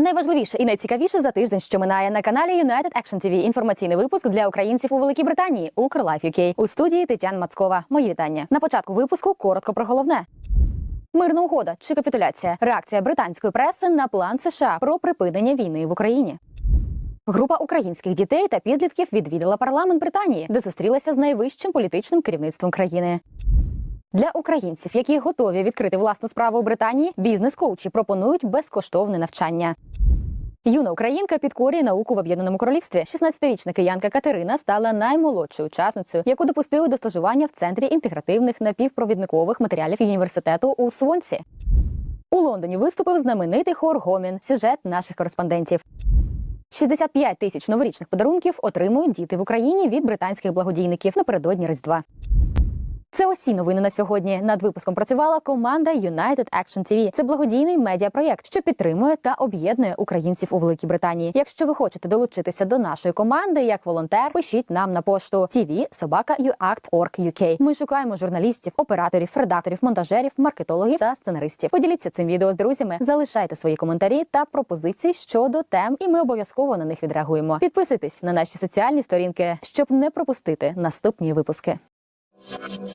Найважливіше і найцікавіше за тиждень, що минає на каналі United Action TV. Інформаційний випуск для українців у Великій Британії. Укрлайф UK. у студії Тетяна Мацкова. Мої вітання на початку випуску. Коротко про головне. Мирна угода чи капітуляція. Реакція британської преси на план США про припинення війни в Україні. Група українських дітей та підлітків відвідала парламент Британії, де зустрілася з найвищим політичним керівництвом країни. Для українців, які готові відкрити власну справу у Британії, бізнес-коучі пропонують безкоштовне навчання. Юна українка підкорює науку в об'єднаному королівстві. 16-річна киянка Катерина стала наймолодшою учасницею, яку допустили до стажування в центрі інтегративних напівпровідникових матеріалів університету у Свонсі. У Лондоні виступив знаменитий хор Гомін. Сюжет наших кореспондентів. 65 тисяч новорічних подарунків отримують діти в Україні від британських благодійників напередодні Різдва. Це усі новини на сьогодні. Над випуском працювала команда United Action TV. Це благодійний медіапроєкт, що підтримує та об'єднує українців у Великій Британії. Якщо ви хочете долучитися до нашої команди як волонтер, пишіть нам на пошту tv.sobaka.uact.org.uk. Ми шукаємо журналістів, операторів, редакторів, монтажерів, маркетологів та сценаристів. Поділіться цим відео з друзями, залишайте свої коментарі та пропозиції щодо тем, і ми обов'язково на них відреагуємо. Підписуйтесь на наші соціальні сторінки, щоб не пропустити наступні випуски.